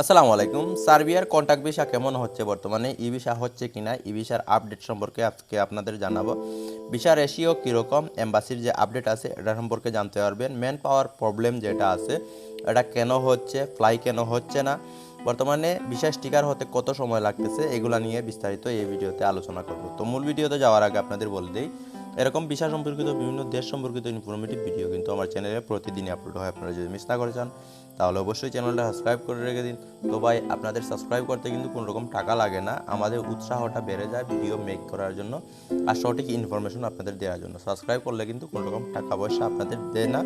আসসালামু আলাইকুম। সার্বিয়ার কন্ট্যাক্ট ভিসা কেমন হচ্ছে বর্তমানে? ই ভিসা হচ্ছে কিনা? ই ভিসার আপডেট সম্পর্কে আজকে আপনাদের জানাব। ভিসা রেশিও কীরকম? এম্বাসির যে আপডেট আছে, এটা সম্পর্কে জানতে পারবেন। ম্যান পাওয়ার প্রবলেম যেটা আছে, এটা কেন হচ্ছে ফ্লাই কেন হচ্ছে না? বর্তমানে ভিসা স্টিকার হতে কত সময় লাগতেছে? এগুলা নিয়ে বিস্তারিত এই ভিডিওতে আলোচনা করব। তো মূল ভিডিওতে যাওয়ার আগে আপনাদের বলে দিই এরকম ভিসা সম্পর্কিত, বিভিন্ন দেশ সম্পর্কিত ইনফরমেটিভ ভিডিও কিন্তু আমার চ্যানেলে প্রতিদিনই আপলোড হয়। আপনারা যদি মিস না করে চান তাহলে অবশ্যই চ্যানেলটা সাবস্ক্রাইব করে রেখে দিন। তো ভাই, আপনাদের সাবস্ক্রাইব করতে কিন্তু কোনো রকম টাকা লাগে না। আমাদের উৎসাহটা বেড়ে যায় ভিডিও মেক করার জন্য আর সঠিক ইনফরমেশন আপনাদের দেওয়ার জন্য। সাবস্ক্রাইব করলে কিন্তু কোনো রকম টাকা পয়সা আপনাদের দেয় না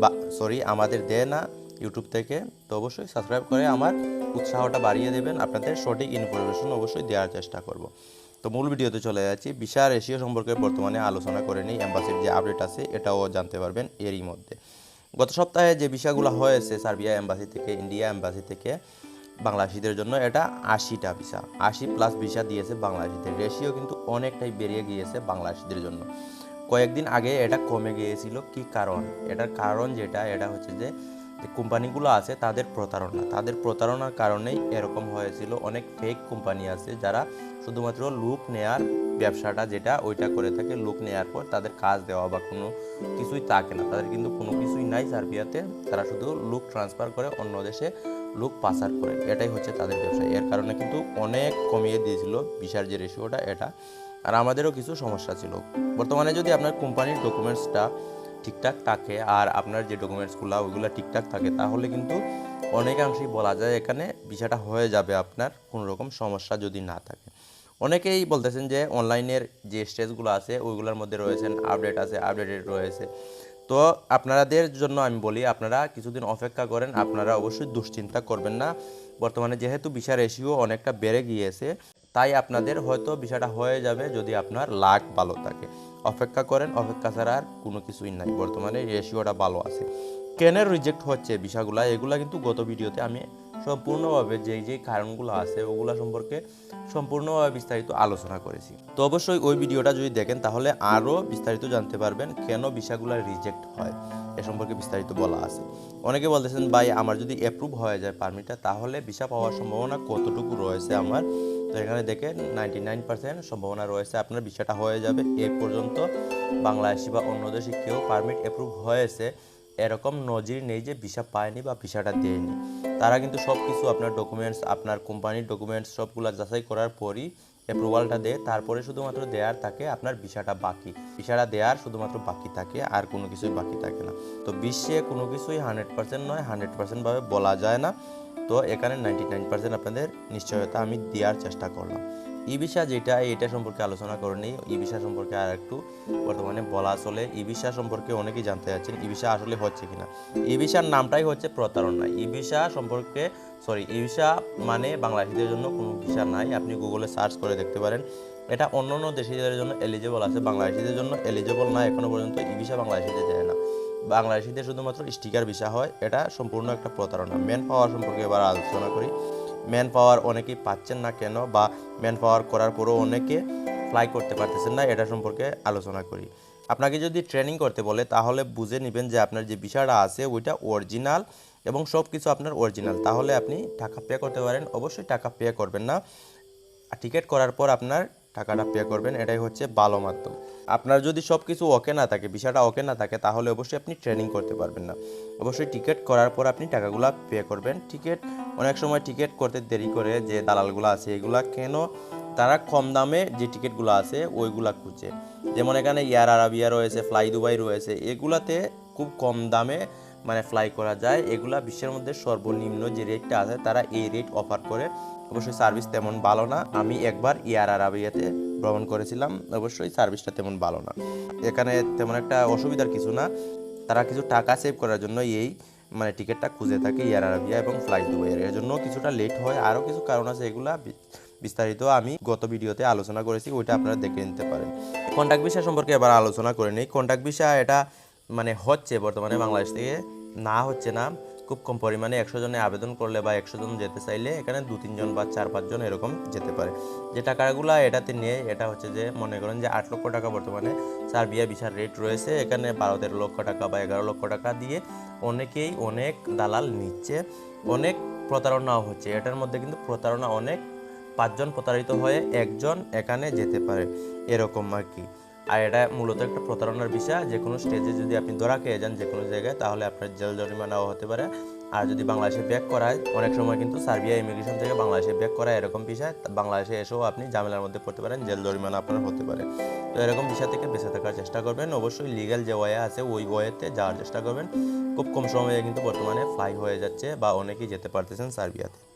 বা সরি আমাদের দেয় না ইউটিউব থেকে। তো অবশ্যই সাবস্ক্রাইব করে আমার উৎসাহটা বাড়িয়ে দেবেন। আপনাদের সঠিক ইনফরমেশন অবশ্যই দেওয়ার চেষ্টা করব। তো মূল ভিডিওতে চলে যাচ্ছি। ভিসা রেশিও সম্পর্কে বর্তমানে আলোচনা করে নিই। অ্যাম্বাসির যে আপডেট আছে, এটাও জানতে পারবেন এরই মধ্যে। গত সপ্তাহে যে ভিসাগুলো হয়েছে, সার্বিয়া এম্বাসি থেকে ইন্ডিয়া এম্বাসি থেকে, বাংলাদেশিদের জন্য এটা আশিটা ভিসা আশি প্লাস ভিসা দিয়েছে বাংলাদেশিদের। রেশিও কিন্তু অনেকটাই বেরিয়ে গিয়েছে বাংলাদেশিদের জন্য। কয়েকদিন আগে এটা কমে গিয়েছিল। কি কারণ? এটার কারণ যেটা, এটা হচ্ছে যে কোম্পানিগুলো আছে তাদের প্রতারণা। তাদের প্রতারণার কারণেই এরকম হয়েছিল অনেক ফেক কোম্পানি আছে যারা শুধুমাত্র লুক নেয়ার ব্যবসাটা যেটা ওইটা করে থাকে। লুক নেয়ার পর তাদের কাজ দেওয়া বা কোনো কিছুই থাকে না। তাদের কিন্তু কোনো কিছুই নাই সার্বিয়াতে। তারা শুধু লুক ট্রান্সফার করে, অন্য দেশে লুক পাচার করে। এটাই হচ্ছে তাদের ব্যবসা। এর কারণে কিন্তু অনেক কমিয়ে দিয়েছিল বিশার যে রেশিওটা এটা। আর আমাদেরও কিছু সমস্যা ছিল। বর্তমানে যদি আপনার কোম্পানির ডকুমেন্টসটা ঠিকঠাক থাকে আর আপনার যে ডকুমেন্টসগুলো, ওইগুলো ঠিকঠাক থাকে, তাহলে কিন্তু অনেকাংশেই বলা যায় এখানে বিষয়টা হয়ে যাবে আপনার কোনো রকম সমস্যা যদি না থাকে। অনেকেই বলতেছেন যে অনলাইনের যে স্টেজগুলো আছে, ওইগুলোর মধ্যে রয়েছেন, আপডেট আছে, আপডেটেড রয়েছে। তো আপনাদের জন্য আমি বলি, আপনারা কিছুদিন অপেক্ষা করেন, আপনারা অবশ্যই দুশ্চিন্তা করবেন না। বর্তমানে যেহেতু বিষয় রেশিও অনেকটা বেড়ে গিয়েছে, তাই আপনাদের হয়তো বিষয়টা হয়ে যাবে যদি আপনার লাক ভালো থাকে। অপেক্ষা করেন, অপেক্ষা ছাড়া আর কোনো কিছুই নাই। বর্তমানে রেশিওটা ভালো আছে। কেনের রিজেক্ট হচ্ছে বিষয়গুলো, এগুলা কিন্তু গত ভিডিওতে আমি সম্পূর্ণভাবে যেই যেই কারণগুলো আছে, ওগুলা সম্পর্কে সম্পূর্ণভাবে বিস্তারিত আলোচনা করেছি। তো অবশ্যই ওই ভিডিওটা যদি দেখেন, তাহলে আরও বিস্তারিত জানতে পারবেন কেন বিষয়গুলো রিজেক্ট হয়। এ সম্পর্কে বিস্তারিত বলা আছে। অনেকে বলতেছেন, ভাই, আমার যদি অ্যাপ্রুভ হয়ে যায় পারমিটটা তাহলে ভিসা পাওয়ার সম্ভাবনা কতটুকু রয়েছে আমার? তো এখানে দেখে নাইনটি নাইন পার্সেন্ট সম্ভাবনা রয়েছে আপনার বিষয়টা হয়ে যাবে। এ পর্যন্ত বাংলাদেশি বা অন্য দেশে কেউ পারমিট অ্যাপ্রুভ হয়েছে। এরকম নজির নেই যে ভিসা পায়নি বা ভিসাটা দেয়নি। তারা কিন্তু সব কিছু আপনার ডকুমেন্টস আপনার কোম্পানির ডকুমেন্টস সবগুলো যাচাই করার পরই অ্যাপ্রুভালটা দেয়। তারপরে শুধুমাত্র দেওয়ার থাকে আপনার ভিসাটা বাকি। ভিসাটা দেওয়ার শুধুমাত্র বাকি থাকে, আর কোনো কিছুই বাকি থাকে না। তো বিশ্বে কোনো কিছুই হান্ড্রেড পার্সেন্ট নয় হান্ড্রেড পার্সেন্টভাবে বলা যায় না। তো এখানে নাইনটি নাইন পার্সেন্ট আপনাদের নিশ্চয়তা আমি দেওয়ার চেষ্টা করলাম। ই যেটা, এটা সম্পর্কে আলোচনা করে নিই। ই ভিসা সম্পর্কে আর একটু বর্তমানে বলা চলে। ই ভিসা সম্পর্কে অনেকেই জানতে চাচ্ছেন ই ভিসা আসলে হচ্ছে কিনা। ই নামটাই হচ্ছে প্রতারণা। ই ভিসা সম্পর্কে সরি ই ভিসা মানে বাংলাদেশিদের জন্য কোনো ভিসা নাই। আপনি গুগলে সার্চ করে দেখতে পারেন। এটা অন্য অন্য দেশিদের জন্য এলিজেবল আছে। বাংলাদেশিদের জন্য এলিজেবল না, এখনও পর্যন্ত ই ভিসা বাংলাদেশিদের যায় না। বাংলাদেশিদের শুধুমাত্র স্টিকার ভিসা হয়। এটা সম্পূর্ণ একটা প্রতারণা। মেন পাওয়ার সম্পর্কে এবার আলোচনা করি। ম্যান পাওয়ার অনেকেই পাচ্ছেন না কেন বা ম্যান পাওয়ার করার পরও অনেকে ফ্লাই করতে পারতেছেন না, এটা সম্পর্কে আলোচনা করি। আপনাকে যদি ট্রেনিং করতে বলে, তাহলে বুঝে নেবেন যে আপনার যে বিষয়টা আছে, ওইটা অরিজিনাল এবং সব কিছু আপনার অরিজিনাল তাহলে আপনি টাকা পে করতে পারেন। অবশ্যই টাকা পে করবেন না। টিকিট করার পর আপনার টাকাটা পে করবেন, এটাই হচ্ছে ভালো মাধ্যম। আপনার যদি সব কিছু ওকে না থাকে, বিষয়টা ওকে না থাকে, তাহলে অবশ্যই আপনি ট্রেনিং করতে পারবেন না। অবশ্যই টিকিট করার পর আপনি টাকাগুলো পে করবেন। টিকিট অনেক সময় টিকিট করতে দেরি করে যে দালালগুলো আছে, এগুলা কেন তারা কম দামে যে টিকিটগুলো আছে, ওইগুলা খুঁজে। যেমন এখানে এয়ার আরাবিয়া রয়েছে ফ্লাই দুবাই রয়েছে, এগুলাতে খুব কম দামে মানে ফ্লাই করা যায়, এগুলা বিশ্বের মধ্যে সর্বনিম্ন যে রেটটা আছে, তারা এই রেট অফার করে। অবশ্যই সার্ভিস তেমন ভালো না। আমি একবার এয়ার আরাবিয়াতে ভ্রমণ করেছিলাম, অবশ্যই সার্ভিসটা তেমন ভালো না। এখানে তেমন একটা অসুবিধার কিছু না। তারা কিছু টাকা সেভ করার জন্য এই মানে টিকিটটা খুঁজে থাকে এয়ার আরাবিয়া এবং ফ্লাই দুবাইয়ের এর জন্য কিছুটা লেট হয়। আরও কিছু কারণ আছে, এগুলা বিস্তারিত আমি গত ভিডিওতে আলোচনা করেছি, ওইটা আপনারা দেখে নিতে পারেন। কন্ট্যাক্ট ভিসা সম্পর্কে এবার আলোচনা করে নিই। কন্ট্যাক্ট ভিসা এটা মানে হচ্ছে বর্তমানে বাংলাদেশ থেকে। না হচ্ছে না, খুব কম পরিমাণে একশো জনে আবেদন করলে বা একশো জন যেতে চাইলে এখানে দু তিনজন বা চার পাঁচজন এরকম যেতে পারে। যে টাকাগুলো এটাতে নিয়ে এটা হচ্ছে যে মনে করেন যে আট লক্ষ টাকা বর্তমানে সার্বিয়া ভিসার রেট রয়েছে। এখানে বারো, তেরো লক্ষ টাকা বা এগারো লক্ষ টাকা দিয়ে অনেকেই অনেক দালাল নিচ্ছে, অনেক প্রতারণাও হচ্ছে। এটার মধ্যে কিন্তু প্রতারণা অনেক, পাঁচজন প্রতারিত হয়ে একজন এখানে যেতে পারে, এরকম আর কি। আর এটা মূলত একটা প্রতারণার বিষয়। যে কোনো স্টেজে যদি আপনি ধরা খেয়ে যান যে কোনো জায়গায়, তাহলে আপনার জেল জরিমানাও হতে পারে। আর যদি বাংলাদেশে ব্যাক করায়, অনেক সময় কিন্তু সার্বিয়া ইমিগ্রেশন থেকে বাংলাদেশে ব্যাক করায় এরকম বিষয়। বাংলাদেশে এসেও আপনি ঝামেলার মধ্যে পড়তে পারেন জেল জরিমানা আপনার হতে পারে। তো এরকম বিষয় থেকে বেঁচে থাকার চেষ্টা করবেন। অবশ্যই লিগ্যাল যে ওয়ে আছে, ওই ওয়েতে যাওয়ার চেষ্টা করবেন। খুব কম সময়ে কিন্তু বর্তমানে ফ্লাই হয়ে যাচ্ছে বা অনেকেই যেতে পারতেছেন সার্বিয়াতে